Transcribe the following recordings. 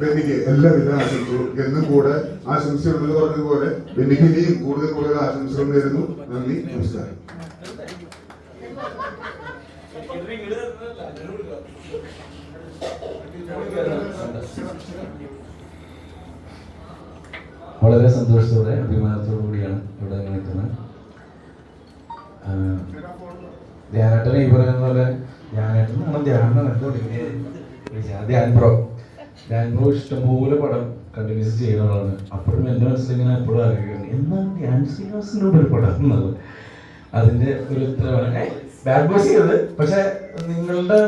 ബെന്നിക്ക് എല്ലാവിധ ആശംസകളും. എന്നും കൂടെ ആശംസയുണ്ടെന്ന് പറഞ്ഞതുപോലെ ബെന്നിക്ക് ഇനിയും കൂടുതൽ കൂടുതൽ ആശംസകൾ നേരുന്നു. നന്ദി നമസ്കാരം. വളരെ സന്തോഷത്തോടെ അഭിമാനത്തോടു കൂടിയാണ് ഇവിടെ നിൽക്കുന്നത്. ധ്യാനേട്ടനെ ഈ പറയുന്ന പോലെ ധ്യാനേട്ടൻ ധ്യാനം എന്തോ ധ്യാൻ ബ്രോ. ബ്രോ ഇഷ്ടംപോലെ പടം കണ്ടിന്യൂസ് ചെയ്യുന്നതാണ് അപ്പോഴും എന്റെ മനസ്സിൽ ഇങ്ങനെ എപ്പോഴും ആഗ്രഹിക്കുന്നു എന്നാണ് ധ്യാൻ ശ്രീനിവാസിനോട് ഒരു പടം എന്നത് അതിന്റെ ഒരു ഉത്തരവാണ് ബാഡ് ബോയ്സ് ചെയ്തത്. പക്ഷെ നിങ്ങളുടെ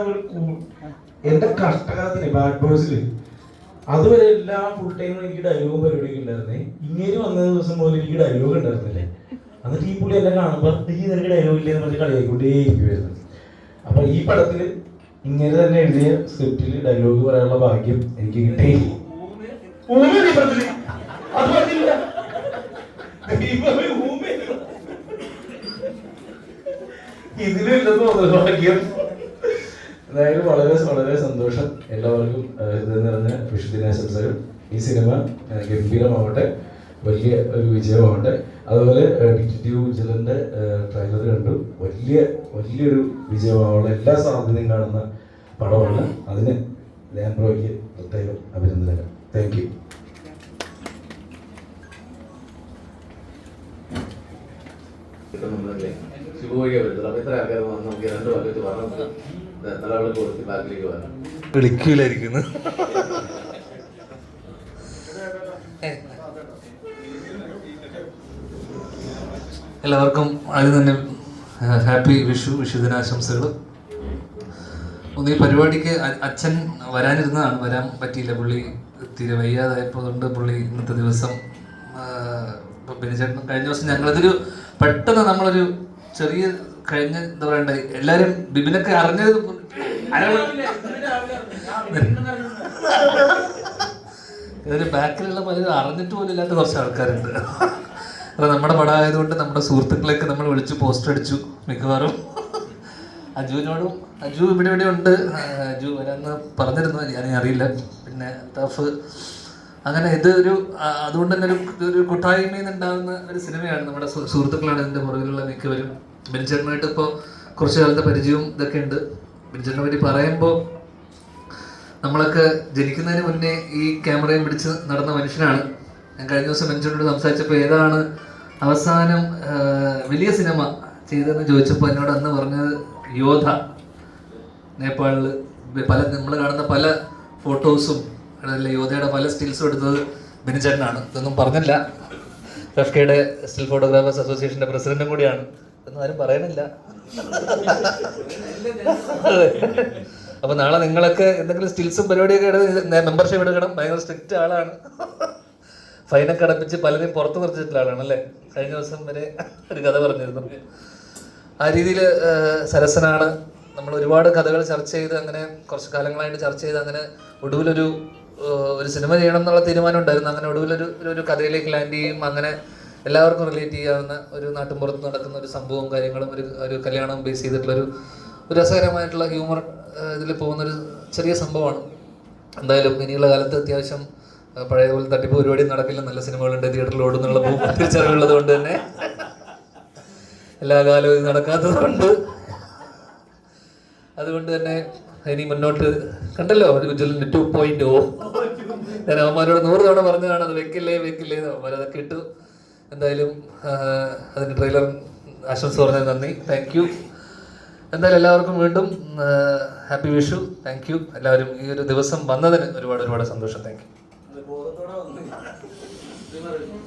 എന്റെ കഷ്ടകാലത്തിന് ബാഡ് ബോയ്സിൽ അതുവരെ എല്ലാ ഫുൾ ടൈമും എനിക്ക് ഡയലോഗും പരിപാടിയൊക്കെ ഉണ്ടായിരുന്നേ. ഇങ്ങനെ വന്ന ദിവസം മുതൽ എനിക്ക് ഡയലോഗ് ഉണ്ടായിരുന്നില്ലേ? എന്നിട്ട് ഈ പുള്ളി എന്നെ കാണുമ്പോൾ ഈ നിനക്ക് ഡയലോഗ് ഇല്ലേ? എന്ന് പറഞ്ഞ് കളിയായിക്കൊണ്ടേ ഇരിക്കുമായിരുന്നു അപ്പൊ ഈ പടത്തിൽ ഇങ്ങനെ തന്നെ എഴുതിയ സ്ക്രിപ്റ്റിൽ ഡയലോഗ് പറയാനുള്ള ഭാഗ്യം എനിക്ക് കിട്ടി. ഇതിലില്ലെന്ന് തോന്നുന്നു ഭാഗ്യം. എന്തായാലും വളരെ വളരെ സന്തോഷം എല്ലാവർക്കും ഹൃദയം നിറഞ്ഞ വിഷുദിനാശംസകൾ. ഈ സിനിമ ഗംഭീരമാവട്ടെ. വലിയ ഒരു വിജയമാവട്ടെ. അതുപോലെ ഡിറ്റക്റ്റീവ് വിജിലന്റെ ട്രെയിലർ കണ്ടു. വലിയ വലിയൊരു വിജയമാവാനുള്ള എല്ലാ സാധ്യതയും കാണുന്ന പടമാണ്. അതിന് ധ്യാൻ ബ്രോയ്ക്ക് പ്രത്യേകം അഭിനന്ദനങ്ങൾ. താങ്ക് യു കിട്ടുന്നുണ്ടല്ലേ എല്ലാവർക്കും ആദ്യം തന്നെ ഹാപ്പി വിഷു വിഷുദിനാശംസകൾ ഒന്ന് ഈ പരിപാടിക്ക് അച്ഛൻ വരാനിരുന്നതാണ്. വരാൻ പറ്റിയില്ല. പുള്ളി തീരെ വയ്യാതായപ്പോൾ കൊണ്ട് പുള്ളി ഇന്നത്തെ ദിവസം ബെനിചേട്ടൻ കഴിഞ്ഞ ദിവസം ഞങ്ങളിതൊരു പെട്ടെന്ന് നമ്മളൊരു ചെറിയ കഴിഞ്ഞ എന്താ പറയണ്ട എല്ലാവരും ബിബിനൊക്കെ അറിഞ്ഞത് ഇതിന് ബാക്കിലുള്ള പലരും അറിഞ്ഞിട്ട് പോലും ഇല്ലാത്ത കുറച്ച് ആൾക്കാരുണ്ട്. കാരണം നമ്മുടെ പടം ആയതുകൊണ്ട് നമ്മുടെ സുഹൃത്തുക്കളെയൊക്കെ നമ്മൾ വിളിച്ച് പോസ്റ്റർ അടിച്ചു മിക്കവാറും. അജുവിനോടും അജു ഇവിടെ ഇവിടെ ഉണ്ട്. അജു വരാന്ന് പറഞ്ഞിരുന്നു ഞാൻ അറിയില്ല. പിന്നെ തഫ് അങ്ങനെ ഇത് ഒരു അതുകൊണ്ട് തന്നെ ഒരു ഒരു കൂട്ടായ്മയിൽ നിന്നുണ്ടാകുന്ന ഒരു സിനിമയാണ് നമ്മുടെ സുഹൃത്തുക്കളാണ് ഇതിന്റെ പുറകിലുള്ള മിക്കവരും. ബെനിച്ചേട്ടനായിട്ട് ഇപ്പോൾ കുറച്ച് കാലത്തെ പരിചയവും ഇതൊക്കെ ഉണ്ട്. ബെനിച്ചേട്ടനെ പറ്റി പറയുമ്പോൾ നമ്മളൊക്കെ ജനിക്കുന്നതിന് മുന്നേ ഈ ക്യാമറയും പിടിച്ച് നടന്ന മനുഷ്യനാണ്. ഞാൻ കഴിഞ്ഞ ദിവസം ബെനിച്ചേട്ടനോട് സംസാരിച്ചപ്പോൾ ഏതാണ് അവസാനം വലിയ സിനിമ ചെയ്തെന്ന് ചോദിച്ചപ്പോൾ എന്നോട് അന്ന് പറഞ്ഞത് യോധ. നേപ്പാളിൽ പല നമ്മൾ കാണുന്ന പല ഫോട്ടോസും അല്ലെങ്കിൽ യോധയുടെ പല സ്റ്റിൽസും എടുത്തത് ബെനിച്ചേട്ടനാണ് ഇതൊന്നും പറഞ്ഞില്ല. എഫ് കെയുടെ സ്റ്റിൽ ഫോട്ടോഗ്രാഫേഴ്സ് അസോസിയേഷന്റെ പ്രസിഡന്റും കൂടിയാണ്. ഇതൊന്നും ആരും പറയുന്നില്ല. അപ്പൊ നാളെ നിങ്ങളൊക്കെ എന്തെങ്കിലും സ്റ്റിൽസും പരിപാടിയൊക്കെ മെമ്പർഷിപ്പ് എടുക്കണം. ഭയങ്കര സ്ട്രിക്റ്റ് ആളാണ്. ഫൈനൊക്കെ അടപ്പിച്ച് പലരും പുറത്ത് നിർത്തിയിട്ടുള്ള ആളാണ് അല്ലേ? കഴിഞ്ഞ ദിവസം വരെ ഒരു കഥ പറഞ്ഞിരുന്നു. ആ രീതിയിൽ സരസനാണ് നമ്മൾ ഒരുപാട് കഥകൾ ചർച്ച ചെയ്ത് അങ്ങനെ കുറച്ച് കാലങ്ങളായിട്ട് ചർച്ച ചെയ്ത് അങ്ങനെ ഒടുവിലൊരു ഒരു സിനിമ ചെയ്യണം എന്നുള്ള തീരുമാനം ഉണ്ടായിരുന്നു. അങ്ങനെ ഒടുവിലൊരു ഒരു- ഒരു കഥയിലേക്ക് ലാൻഡ് ചെയ്യും. അങ്ങനെ എല്ലാവർക്കും റിലേറ്റ് ചെയ്യാവുന്ന ഒരു നാട്ടിൻപുറത്ത് നടക്കുന്ന ഒരു സംഭവവും കാര്യങ്ങളും ഒരു ഒരു കല്യാണം ബേസ് ചെയ്തിട്ടുള്ള ഒരു ഒരു രസകരമായിട്ടുള്ള ഹ്യൂമർ ഇതിൽ പോകുന്നൊരു ചെറിയ സംഭവമാണ്. എന്തായാലും ഇനിയുള്ള കാലത്ത് അത്യാവശ്യം ആ, പഴയ പോലെ തട്ടിപ്പ് പരിപാടി നടക്കില്ല. നല്ല സിനിമകളുണ്ട് തിയേറ്ററിൽ ഓടുന്നുള്ള തിരിച്ചറിവുള്ളത് കൊണ്ട് തന്നെ. എല്ലാ കാലവും ഇത് നടക്കാത്തത് കൊണ്ട് അതുകൊണ്ട് തന്നെ ഇനി മുന്നോട്ട് കണ്ടല്ലോ ടു പോയിന്റ് ഓ ഞാൻ അവന്മാരോട് നൂറ് തവണ പറഞ്ഞതാണ് അത് വെക്കില്ലേ വെക്കില്ലേ അവന്മാർ അതൊക്കെ ഇട്ടു. എന്തായാലും അതിന്റെ ട്രെയിലർ ആശംസ പറഞ്ഞ നന്ദി. താങ്ക് യു എന്തായാലും എല്ലാവർക്കും വീണ്ടും ഹാപ്പി വിഷു താങ്ക് യു എല്ലാവരും ഈ ഒരു ദിവസം വന്നതിന് ഒരുപാട് ഒരുപാട് സന്തോഷം. താങ്ക് യു കോപത്തോടെ വന്നു?